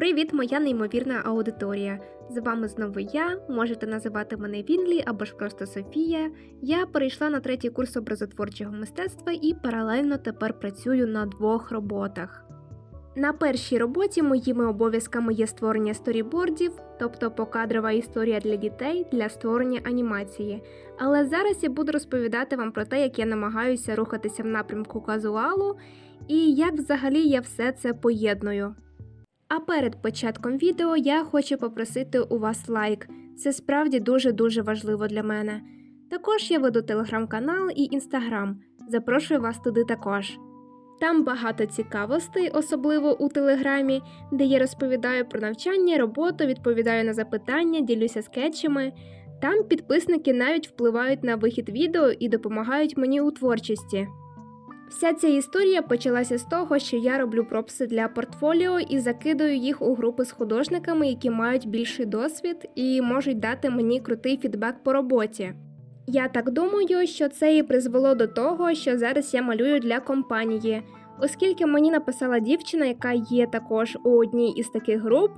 Привіт, моя неймовірна аудиторія. З вами знову я. Можете називати мене Вінлі або ж просто Софія. Я перейшла на третій курс образотворчого мистецтва і паралельно тепер працюю на двох роботах. На першій роботі моїми обов'язками є створення сторібордів, тобто покадрова історія для дітей для створення анімації. Але зараз я буду розповідати вам про те, як я намагаюся рухатися в напрямку казуалу і як взагалі я все це поєдную. А перед початком відео я хочу попросити у вас лайк. Це справді дуже-дуже важливо для мене. Також я веду телеграм-канал і інстаграм. Запрошую вас туди також. Там багато цікавостей, особливо у телеграмі, де я розповідаю про навчання, роботу, відповідаю на запитання, ділюся скетчами. Там підписники навіть впливають на вихід відео і допомагають мені у творчості. Вся ця історія почалася з того, що я роблю пропси для портфоліо і закидаю їх у групи з художниками, які мають більший досвід і можуть дати мені крутий фідбек по роботі. Я так думаю, що це і призвело до того, що зараз я малюю для компанії, оскільки мені написала дівчина, яка є також у одній із таких груп,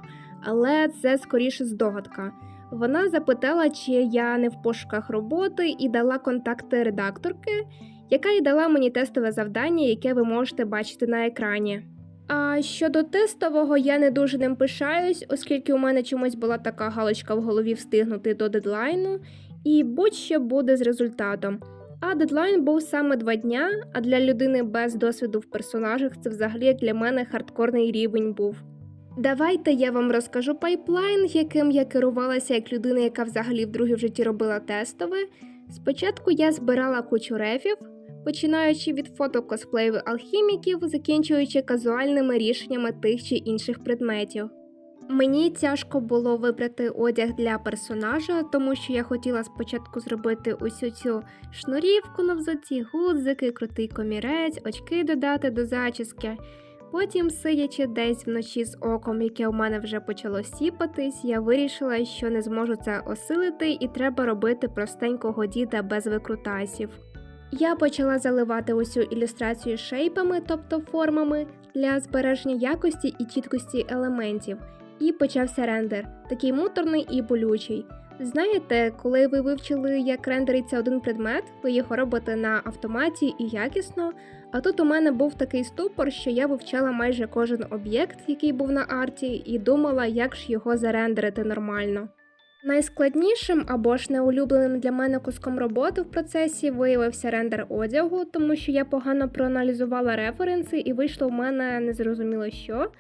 але це скоріше здогадка. Вона запитала, чи я не в пошуках роботи, і дала контакти редакторки, яка й дала мені тестове завдання, яке ви можете бачити на екрані. А щодо тестового, я не дуже ним пишаюсь, оскільки у мене чомусь була така галочка в голові встигнути до дедлайну, і будь-що буде з результатом. А дедлайн був саме два дня, а для людини без досвіду в персонажах це взагалі для мене хардкорний рівень був. Давайте я вам розкажу пайплайн, яким я керувалася як людина, яка взагалі вдруге в житті робила тестове. Спочатку я збирала кучу рефів, починаючи від фото косплеїв алхіміків, закінчуючи казуальними рішеннями тих чи інших предметів. Мені тяжко було вибрати одяг для персонажа, тому що я хотіла спочатку зробити усю цю шнурівку на взуті, гудзики, крутий комірець, очки додати до зачіски. Потім, сидячи десь вночі з оком, яке у мене вже почало сіпатись, я вирішила, що не зможу це осилити, і треба робити простенького діда без викрутасів. Я почала заливати усю ілюстрацію шейпами, тобто формами, для збереження якості і чіткості елементів, і почався рендер, такий муторний і болючий. Знаєте, коли ви вивчили, як рендериться один предмет, ви його робите на автоматі і якісно. А тут у мене був такий ступор, що я вивчала майже кожен об'єкт, який був на арті, і думала, як ж його зарендерити нормально. Найскладнішим або ж неулюбленим для мене куском роботи в процесі виявився рендер одягу, тому що я погано проаналізувала референси і вийшло в мене незрозуміло що.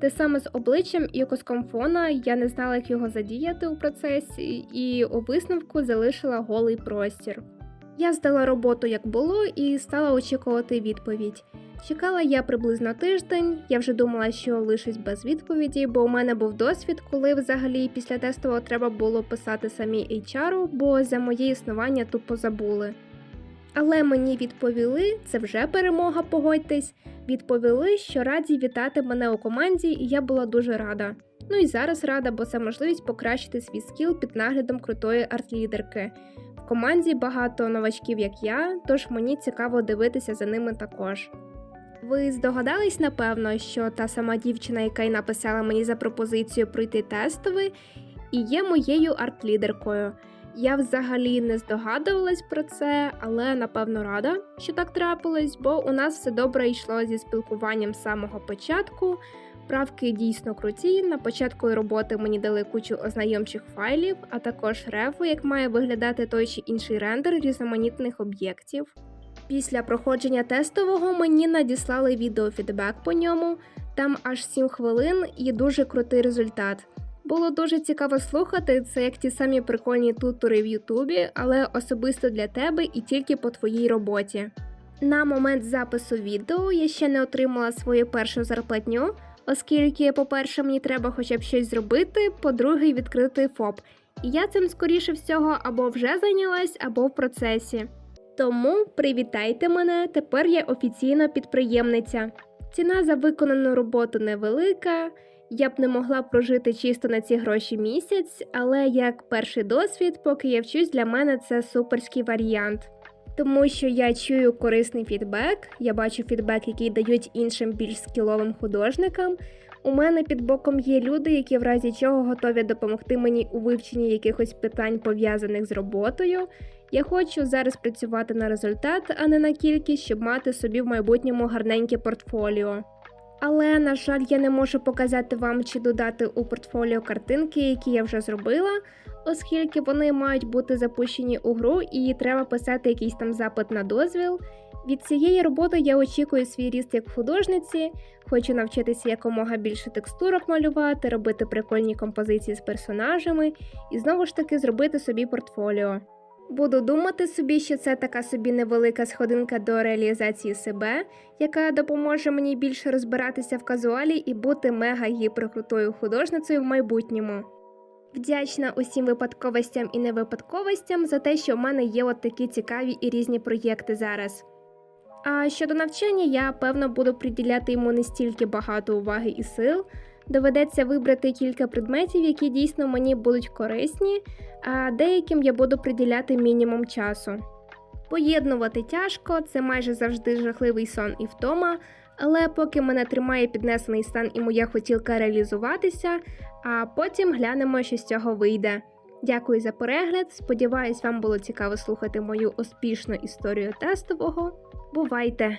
Те саме з обличчям і куском фона я не знала, як його задіяти у процесі, і у висновку залишила голий простір. Я здала роботу як було і стала очікувати відповідь. Чекала я приблизно тиждень, я вже думала, що лишусь без відповіді, бо у мене був досвід, коли взагалі після тестового треба було писати самі HR, бо за моє існування тупо забули. Але мені відповіли, це вже перемога, погодьтесь. Відповіли, що раді вітати мене у команді, і я була дуже рада. Ну і зараз рада, бо це можливість покращити свій скіл під наглядом крутої арт-лідерки. В команді багато новачків, як я, тож мені цікаво дивитися за ними також. Ви здогадались, напевно, що та сама дівчина, яка й написала мені за пропозицію пройти тестовий, і є моєю арт-лідеркою. Я взагалі не здогадувалась про це, але напевно рада, що так трапилось, бо у нас все добре йшло зі спілкуванням з самого початку. Правки дійсно круті. На початку роботи мені дали кучу ознайомчих файлів, а також рефу, як має виглядати той чи інший рендер різноманітних об'єктів. Після проходження тестового мені надіслали відеофідбек по ньому, там аж 7 хвилин і дуже крутий результат. Було дуже цікаво слухати це як ті самі прикольні тутори в Ютубі, але особисто для тебе і тільки по твоїй роботі. На момент запису відео я ще не отримала свою першу зарплатню, оскільки, по-перше, мені треба хоча б щось зробити, по-друге, відкрити ФОП. І я цим скоріше всього або вже зайнялась, або в процесі. Тому привітайте мене, тепер я офіційно підприємниця. Ціна за виконану роботу невелика. Я б не могла прожити чисто на ці гроші місяць, але як перший досвід, поки я вчусь, для мене це суперський варіант. Тому що я чую корисний фідбек, я бачу фідбек, який дають іншим більш скіловим художникам. У мене під боком є люди, які в разі чого готові допомогти мені у вивченні якихось питань пов'язаних з роботою. Я хочу зараз працювати на результат, а не на кількість, щоб мати собі в майбутньому гарненьке портфоліо. Але, на жаль, я не можу показати вам чи додати у портфоліо картинки, які я вже зробила, оскільки вони мають бути запущені у гру і треба писати якийсь там запит на дозвіл. Від цієї роботи я очікую свій ріст як художниці, хочу навчитися якомога більше текстурок малювати, робити прикольні композиції з персонажами і знову ж таки зробити собі портфоліо. Буду думати собі, що це така собі невелика сходинка до реалізації себе, яка допоможе мені більше розбиратися в казуалі і бути мега гіперкрутою художницею в майбутньому. Вдячна усім випадковостям і невипадковостям за те, що в мене є от такі цікаві і різні проєкти зараз. А щодо навчання, я певно буду приділяти йому не стільки багато уваги і сил. Доведеться вибрати кілька предметів, які дійсно мені будуть корисні, а деяким я буду приділяти мінімум часу. Поєднувати тяжко, це майже завжди жахливий сон і втома, але поки мене тримає піднесений стан і моя хотілка реалізуватися, а потім глянемо, що з цього вийде. Дякую за перегляд. Сподіваюсь, вам було цікаво слухати мою успішну історію тестового. Бувайте!